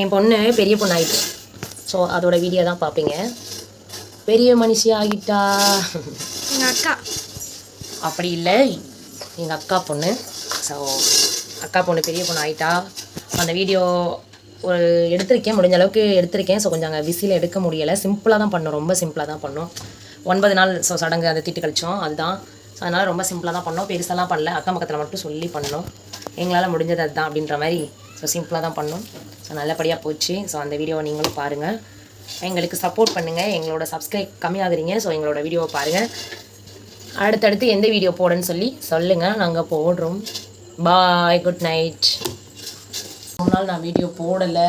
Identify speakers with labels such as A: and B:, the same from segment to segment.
A: என் பொண்ணு பெரிய பொண்ணு ஆயிட்டு ஸோ அதோட வீடியோ தான் பார்ப்பீங்க பெரிய மனுஷி ஆகிட்டா.
B: எங்கள் அக்கா.
A: அப்படி இல்லை. எங்கள் அக்கா பொண்ணு. ஸோ அக்கா பொண்ணு பெரிய பொண்ணு ஆயிட்டா. அந்த வீடியோ ஒரு எடுத்திருக்கேன். முடிஞ்ச அளவுக்கு எடுத்திருக்கேன். ஸோ கொஞ்சம் அங்கே விசில் எடுக்க முடியலை. சிம்பிளாக தான் பண்ணோம். ரொம்ப சிம்பிளாக தான் பண்ணோம். ஒன்பது நாள் ஸோ சடங்கு அந்த திட்டு கழிச்சோம். அதுதான். ஸோ அதனால் ரொம்ப சிம்பிளாக தான் பண்ணோம். பெருசாலாம் பண்ணல. அக்கம் பக்கத்தில் மட்டும் சொல்லி பண்ணோம். எங்களால் முடிஞ்சது அதுதான் அப்படின்ற மாதிரி ஸோ சிம்பிளாக தான் பண்ணோம். ஸோ நல்லபடியாக போச்சு. ஸோ அந்த வீடியோவை நீங்களும் பாருங்கள் எங்களுக்கு சப்போர்ட் பண்ணுங்கள் எங்களோட சப்ஸ்கிரைப் கம்மியாகிறீங்க. ஸோ எங்களோட வீடியோவை பாருங்கள் அடுத்தடுத்து எந்த வீடியோ போடுன்னு சொல்லி சொல்லுங்கள் நாங்கள் போடுறோம். பாய் குட் நைட் மூணு நாள் நான் வீடியோ போடலை.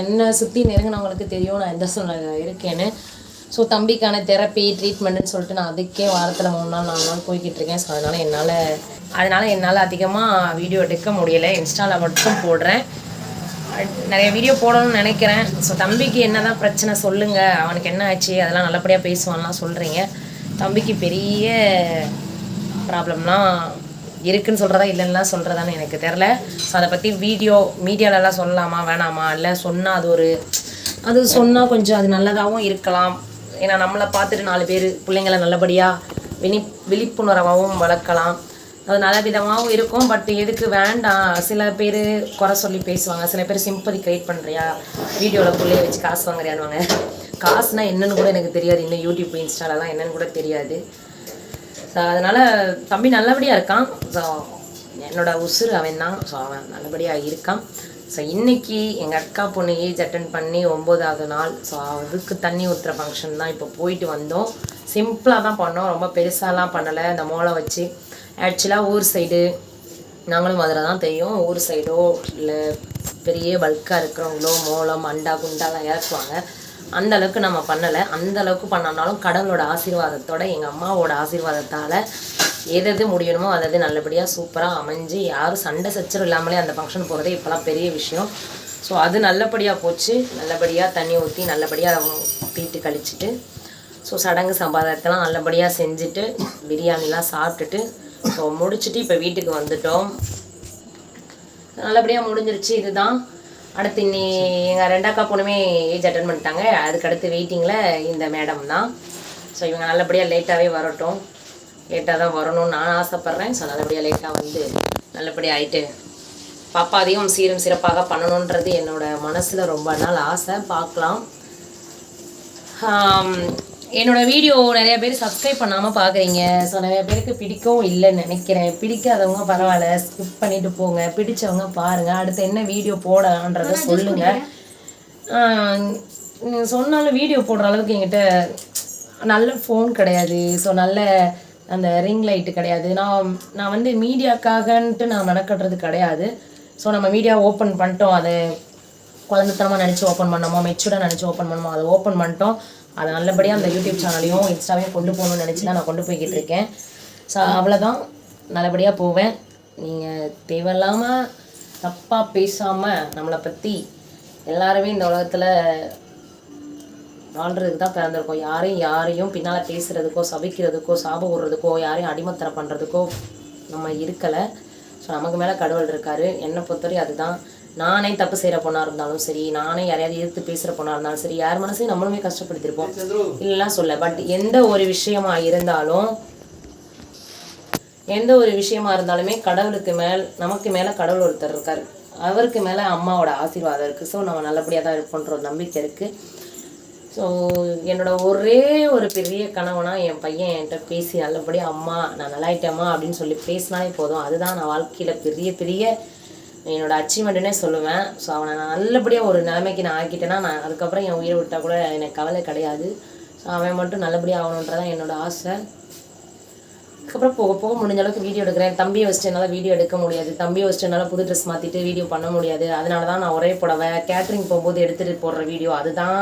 A: என்னை சுற்றி நெருங்கினவங்களுக்கு தெரியும். நான் எந்த சூழ்நிலை இருக்கேன்னு. ஸோ தம்பிக்கான தெரப்பி ட்ரீட்மெண்ட்டுன்னு சொல்லிட்டு நான் அதுக்கே வாரத்தில் மூணு நாள் நாலு நாள் போய்கிட்டு இருக்கேன். ஸோ அதனால் என்னால் அதனால் என்னால் அதிகமாக வீடியோ எடுக்க முடியலை. இன்ஸ்டாவில் மட்டும் போடுறேன். நிறைய வீடியோ போடணும்னு நினைக்கிறேன். ஸோ தம்பிக்கு என்ன தான் பிரச்சனை சொல்லுங்கள் அவனுக்கு என்ன ஆச்சு? அதெல்லாம் நல்லபடியாக பேசுவான்லாம் சொல்கிறீங்க தம்பிக்கு பெரிய ப்ராப்ளம்லாம் இருக்குன்னு சொல்கிறதா இல்லைன்னா சொல்கிறதான்னு எனக்கு தெரில ஸோ அதை பற்றி வீடியோ மீடியாலலாம் சொல்லலாமா வேணாமா? இல்லை சொன்னால் அது ஒரு அது சொன்னால் கொஞ்சம் அது நல்லதாகவும் இருக்கலாம். ஏன்னா நம்மளை பார்த்துட்டு நாலு பேர் பிள்ளைங்களை நல்லபடியாக விழி விழிப்புணர்வாகவும் வளர்க்கலாம். அது நல்ல விதமாகவும் இருக்கும். பட் எதுக்கு வேண்டாம். சில பேர் குறை சொல்லி பேசுவாங்க. சில பேர் சிம்பதி கிரியேட் பண்ணுறியா வீடியோவில் புள்ளைய வச்சு காசு வாங்குறியானுவாங்க காசுனா என்னன்னு கூட எனக்கு தெரியாது. இன்னும் யூடியூப் இன்ஸ்டாலலாம் என்னன்னு கூட தெரியாது. ஸோ அதனால் தம்பி நல்லபடியாக இருக்கான். ஸோ என்னோட உசுறு அவன் தான் ஸோ அவன் நல்லபடியாக இருக்கான். ஸோ இன்றைக்கி எங்கள் அக்கா பொண்ணு ஏஜ் அட்டன் பண்ணி ஒம்போதாவது நாள். ஸோ அதுக்கு தண்ணி ஊற்றுற ஃபங்க்ஷன் தான் இப்போ போயிட்டு வந்தோம். சிம்பிளாக தான் பண்ணோம். ரொம்ப பெருசாலாம் பண்ணலை. இந்த மோளை வச்சு ஆக்சுவலாக ஊர் சைடு நாங்களும் மதுரை தான் தெரியும். ஊர் சைடோ இல்லை பெரிய பல்காக இருக்கிறவங்களோ மோளம் அண்டா குண்டாலாம் இறக்குவாங்க. அந்த அளவுக்கு நம்ம பண்ணலை. அந்த அளவுக்கு பண்ணனாலும் கடவுளோட ஆசீர்வாதத்தோட எங்கள் அம்மாவோட ஆசீர்வாதத்தால் எது எது முடியணுமோ அது அது நல்லபடியாக சூப்பராக அமைஞ்சு யாரும் சண்டை சச்சரவு இல்லாமலே அந்த ஃபங்க்ஷன் போகிறதே இப்போலாம் பெரிய விஷயம். ஸோ அது நல்லபடியாக போச்சு. நல்லபடியாக தண்ணி ஊற்றி நல்லபடியாக தீட்டு கழிச்சிட்டு ஸோ சடங்கு சம்பாதத்தெல்லாம் நல்லபடியாக செஞ்சுட்டு பிரியாணிலாம் சாப்பிட்டுட்டு ஸோ முடிச்சுட்டு இப்போ வீட்டுக்கு வந்துட்டோம். நல்லபடியாக முடிஞ்சிருச்சு இதுதான். அடுத்து இன்னி எங்கள் ரெண்டாக்கா பொண்ணுமே ஏஜ் அட்டன் பண்ணிட்டாங்க. அதுக்கடுத்து வெயிட்டிங்கில் இந்த மேடம் தான். ஸோ இவங்க நல்லபடியாக லேட்டாகவே வரட்டும். லேட்டாக தான் வரணும்னு நான் ஆசைப்பட்றேன். ஸோ நல்லபடியாக லேட்டாக வந்து நல்லபடியாக ஆயிட்டு பாப்பாதையும் சீரும் சிறப்பாக பண்ணணுன்றது என்னோட மனசில் ரொம்ப நாள் ஆசை. பார்க்கலாம். ஆம், என்னோட வீடியோ நிறைய பேர் சப்ஸ்கிரைப் பண்ணாமல் பார்க்குறீங்க ஸோ நிறைய பேருக்கு பிடிக்கவும் இல்லைன்னு நினைக்கிறேன். பிடிக்காதவங்க பரவாயில்ல ஸ்கிப் பண்ணிட்டு போங்க. பிடிச்சவங்க பாருங்க. அடுத்து என்ன வீடியோ போடலான்றத சொல்லுங்க. ஆஹ் நீ சொன்னாலும் வீடியோ போடுற அளவுக்கு என்கிட்ட நல்ல ஃபோன் கிடையாது. ஸோ நல்ல அந்த ரிங் லைட்டு கிடையாது. நான் நான் வந்து மீடியாக்காகன்ட்டு நான் மெனக்கட்டுறது கிடையாது. ஸோ நம்ம மீடியா ஓப்பன் பண்ணிட்டோம். அதை குழந்தைத்தனமாக நினச்சி ஓப்பன் பண்ணோமோ மெச்சூர்டாக நினச்சி ஓப்பன் பண்ணோமோ அதை ஓப்பன் பண்ணிட்டோம். அதை நல்லபடியாக அந்த யூடியூப் சேனலையும் இன்ஸ்டாவையும் கொண்டு போகணும்னு நினச்சி தான் நான் கொண்டு போய்கிட்டு இருக்கேன். ஸோ அவ்வளோதான் நல்லபடியாக போவேன். நீங்கள் தேவையில்லாமல் தப்பாக பேசாமல் நம்மளை பற்றி எல்லாருமே இந்த உலகத்தில் வாழ்கிறதுக்கு தான் பிறந்திருக்கோம். யாரையும் யாரையும் பின்னால் பேசுகிறதுக்கோ சபிக்கிறதுக்கோ சாபம் விடுறதுக்கோ யாரையும் அடிமத்தனம் பண்ணுறதுக்கோ நம்ம இருக்கலை. ஸோ நமக்கு மேலே கடவுள் இருக்காரு. என்னை பொறுத்தவரை அதுதான். நானே தப்பு செய்கிற பொண்ணாக இருந்தாலும் சரி நானே யாரையாவது எதிர்த்து பேசுகிற பொண்ணாக இருந்தாலும் சரி யார் மனசையும் நம்மளுமே கஷ்டப்படுத்திருப்போம். இல்லைலாம் சொல்ல பட் எந்த ஒரு விஷயமா இருந்தாலும் எந்த ஒரு விஷயமா இருந்தாலுமே கடவுளுக்கு மேல் நமக்கு மேலே கடவுள் ஒருத்தர் இருக்கார். அவருக்கு மேலே அம்மாவோட ஆசீர்வாதம் இருக்குது ஸோ நம்ம நல்லபடியாக தான் இருப்போன்ற ஒரு நம்பிக்கை இருக்குது ஸோ என்னோட ஒரே ஒரு பெரிய கனவுனா என் பையன் என்கிட்ட பேசி நல்லபடியாக அம்மா நான் நல்லாயிட்டேம்மா அப்படின்னு சொல்லி பேசினாலே போதும். அதுதான் நான் வாழ்க்கையில் பெரிய பெரிய என்னோடய அச்சீவ்மெண்ட்டுனே சொல்லுவேன். ஸோ அவனை நான் நல்லபடியாக ஒரு நிலைமைக்கு நான் ஆக்கிட்டேன்னா நான் அதுக்கப்புறம் என் உயிரை விட்டால் கூட எனக்கு கவலை கிடையாது. ஸோ அவன் மட்டும் நல்லபடியாக ஆகணுன்றதான் என்னோட ஆசை. அதுக்கப்புறம் போக போக முடிஞ்ச அளவுக்கு வீடியோ எடுக்கிறேன். தம்பியை வச்சுட்டு என்னால் வீடியோ எடுக்க முடியாது. தம்பியை வச்சுட்டு என்னால் புது ட்ரெஸ் மாற்றிட்டு வீடியோ பண்ண முடியாது. அதனால தான் நான் ஒரே புடவை கேட்ரிங் போகும்போது எடுத்துகிட்டு போடுற வீடியோ அதுதான்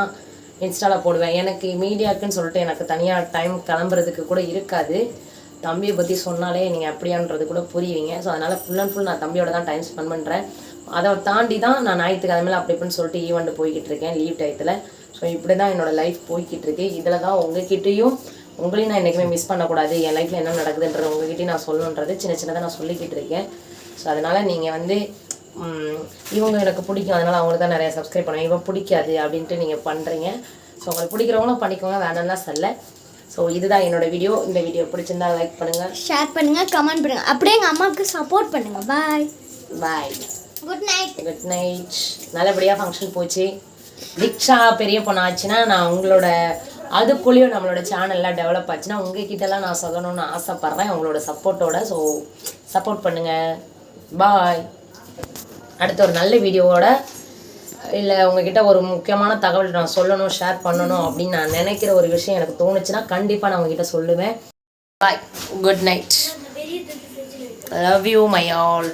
A: இன்ஸ்டாவில் போடுவேன். எனக்கு மீடியாக்குன்னு சொல்லிட்டு எனக்கு தனியாக டைம் கிளம்புறதுக்கு கூட இருக்காது. தம்பியை பற்றி சொன்னாலே நீங்கள் அப்படியான்றது கூட புரியுவீங்க ஸோ அதனால் ஃபுல் அண்ட் ஃபுல் நான் தம்பியோட தான் டைம் ஸ்பெண்ட் பண்ணுறேன் அதை தாண்டி தான் நான் ஞாயிற்றுக்கிழமையில அப்படி இப்படின்னு சொல்லிட்டு ஈவெண்ட் போய்கிட்டு இருக்கேன் லீவ் டயத்தில். ஸோ இப்படி தான் என்னோடய லைஃப் போய்கிட்டு இருக்கு. இதில் தான் உங்ககிட்டேயும் உங்களையும் நான் என்றைக்குமே மிஸ் பண்ணக்கூடாது. என் லைஃப்பில் என்ன நடக்குதுன்றது உங்ககிட்டயும் நான் சொல்லணுன்றது சின்ன சின்னதாக நான் சொல்லிக்கிட்டு இருக்கேன். ஸோ அதனால் நீங்கள் வந்து இவங்க எனக்கு பிடிக்கும். அதனால் அவங்களுக்கு தான் நிறைய சப்ஸ்கிரைப் பண்ணுவேன். இவன் பிடிக்காது அப்படின்ட்டு நீங்கள் பண்ணுறீங்க ஸோ உங்களுக்கு பிடிக்கிறவங்களும் பண்ணிக்கோங்க. வேணாம்லாம் சொல்ல. ஸோ இதுதான் என்னோட வீடியோ இந்த வீடியோ பிடிச்சிருந்தா லைக் பண்ணுங்கள்
B: ஷேர் பண்ணுங்க கமெண்ட் பண்ணுங்க. அப்படியே எங்க அம்மாவுக்கு சப்போர்ட் பண்ணுங்க. Bye
A: bye
B: good night
A: good night நல்லபடியாக ஃபங்க்ஷன் போச்சு. தீக்ஷா பெரிய பொண்ணாச்சுன்னா நான் உங்களோட அதுக்குள்ளேயும் நம்மளோட சேனல்லாம் டெவலப் ஆச்சுன்னா உங்ககிட்டலாம் நான் சொல்லணும்னு ஆசைப்பட்றேன். உங்களோட சப்போர்ட்டோட ஸோ சப்போர்ட் பண்ணுங்கள் பாய் அடுத்த ஒரு நல்ல வீடியோவோட இல்லை உங்ககிட்ட ஒரு முக்கியமான தகவல் நான் சொல்லணும் ஷேர் பண்ணணும் அப்படின்னு நான் நினைக்கிற ஒரு விஷயம் எனக்கு தோணுச்சுன்னா கண்டிப்பாக நான் உங்ககிட்ட சொல்லுவேன். Bye good night love you my all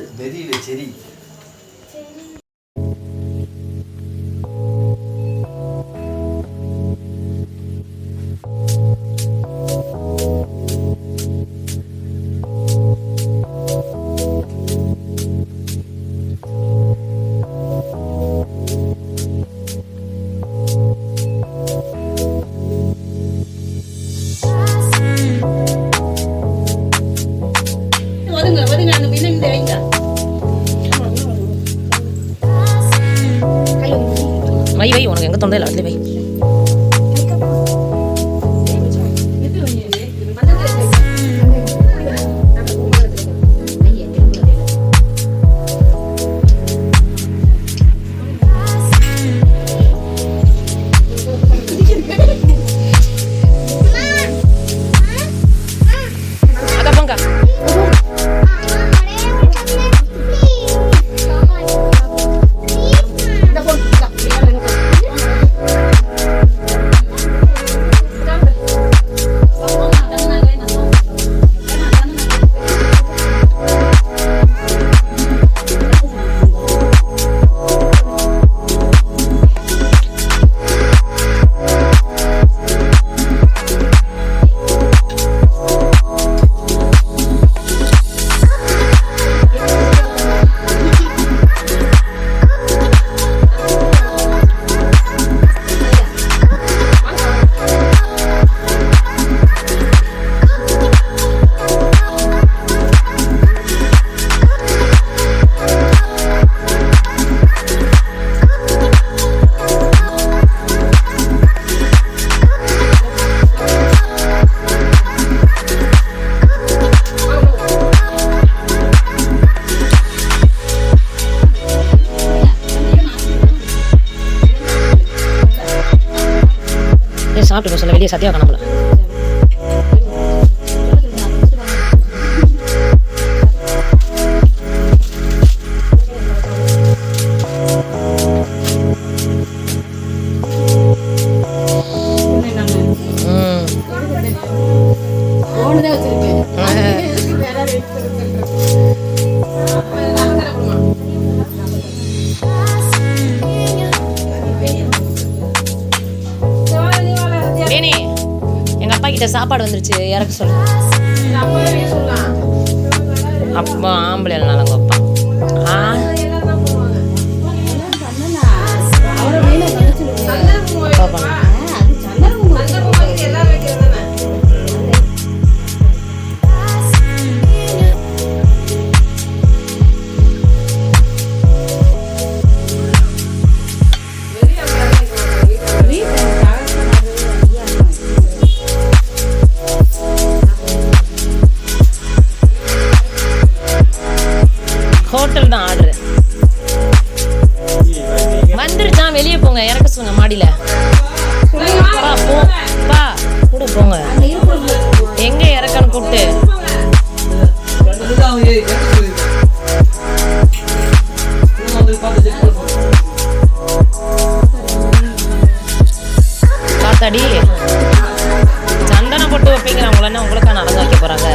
A: canal, pero no se le vería con la. சாப்பாடு வந்துருச்சு இறக்க சொல்லு அப்போ ஆம்பளை நாளங்க வைப்பான் ஆ தடி சந்தனம் போட்டு வைப்பீங்கிறாங்களே உங்களுக்காக நடந்து வைக்க போகிறாங்க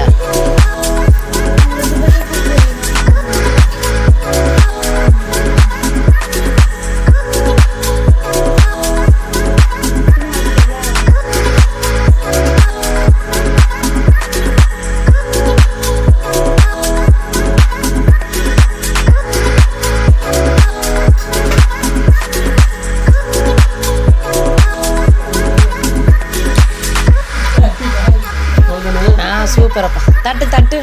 A: போகிறப்பா தட்டு தட்டு.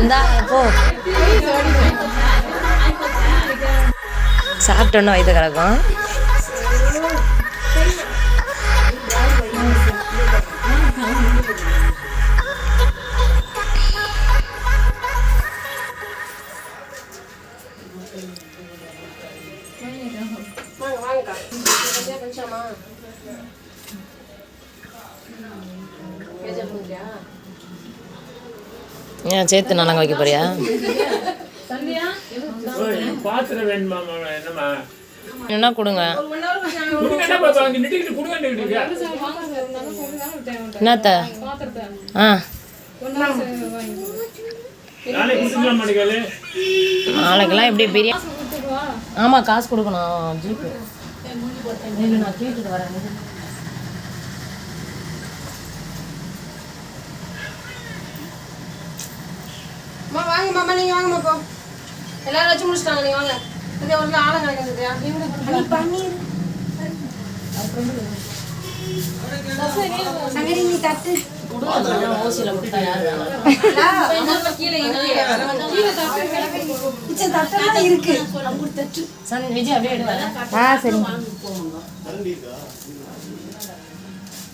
A: இந்தா போ. சாப்பிட்டோன்னு வயது கிடக்கும் சேர்த்து நாளாங்க வைக்க போறியா? என்ன கொடுங்க. என்னத்த? ஆ. நாளைக்கெல்லாம் எப்படி பிரியாணி ஆமாம் காசு கொடுக்கணும் ஜிபே. இல்லை நான் கேட்டுட்டு வரேன்
C: அம்மா வாங்க மாமா நீங்க வாங்கம்மா போ. எல்லாரும் வச்சு முடிச்சிட்டாங்க நீங்க வாங்க. இது ஒரு ஆளம் கிடைக்கிறது சங்கரி நீ தட்டு. இருக்கு
A: விஜய் அப்படியே எடுவாரு
B: ஆ சரி.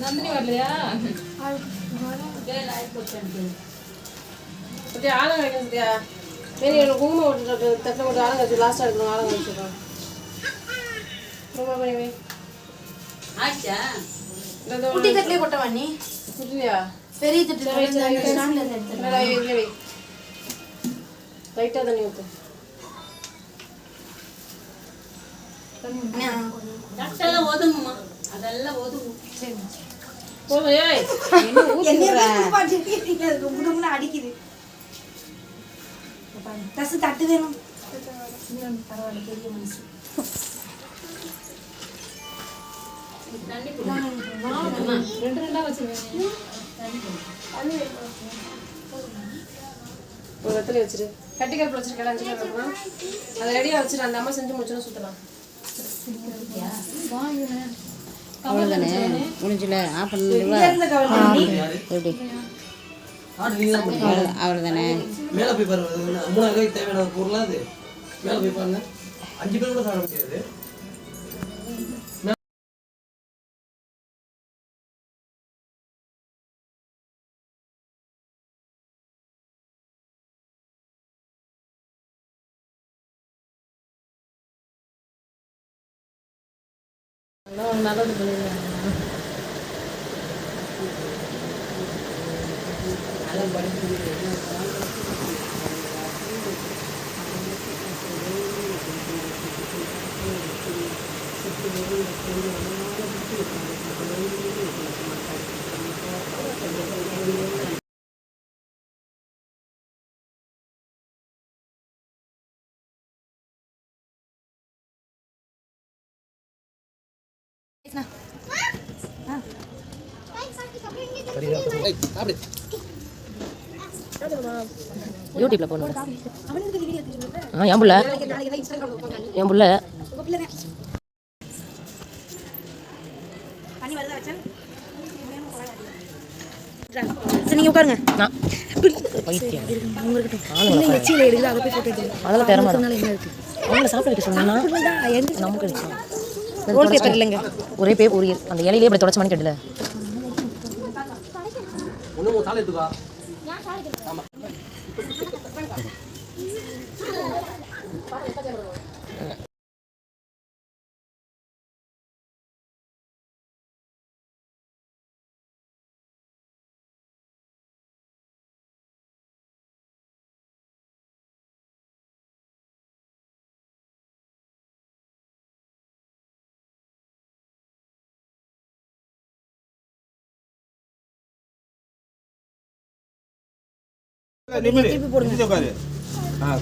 C: நந்தினி வரலையா? சத்யா ஆளுங்க கிடைக்கும் சத்யா வேணி எனக்கு குங்குமம் விட்டு தட்டில் மட்டும் ஆளுங்க வச்சு லாஸ்ட்டாக இருக்கணும் ஆளுங்க வச்சுருக்கோம் ரொம்ப பண்ணி வை குட்டி தட்டிலே கொட்டவா நீ குட்டிலையா? பெரிய தட்டு. லைட்டாக தண்ணி ஊற்று போதும் ஏய்.
B: அடிக்குது. தசு தட்டு வேணும்
C: ஒரு வெத்தலை வச்சிரு கட்டி கருப்பு அஞ்சு கருப்பு அதை ரெடியாக வச்சிரு அந்த அம்மா செஞ்சு முடிச்சோன்னு சுற்றலாம்
D: அவ்வளோதானே முடிஞ்சல ஆஃப் பண்ணிடுவா எப்படி? அவ்வளோதானே
E: மேலே போய் பாருங்க மூணாயிரம் ரூபாய்க்கு தேவையான பொருளா அது? மேலே போய் பாருங்க. அஞ்சு பேர் கூட சாப்பிட முடியாது. Nah. Ah. Ay, abrit.
A: யூடியூப்ல போடணும். ஆ என் புள்ள. என் புள்ள.
B: சரி நீங்க உட்காருங்க.
A: நான். பைத்தியம். பாரு. அதெல்லாம் திறமை அவங்கள சாப்பிட வைக்க சொன்னா நமக்கு
B: இல்லைங்க.
A: ஒரே பே ஒரு அந்த இலையிலே இப்படி தொடச்ச மணி கேட்டல.
E: ஒன்றும்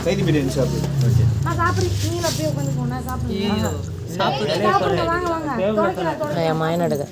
F: கைதி பிரியாணி சாப்பிடு.
A: என் மயன் எடுக்க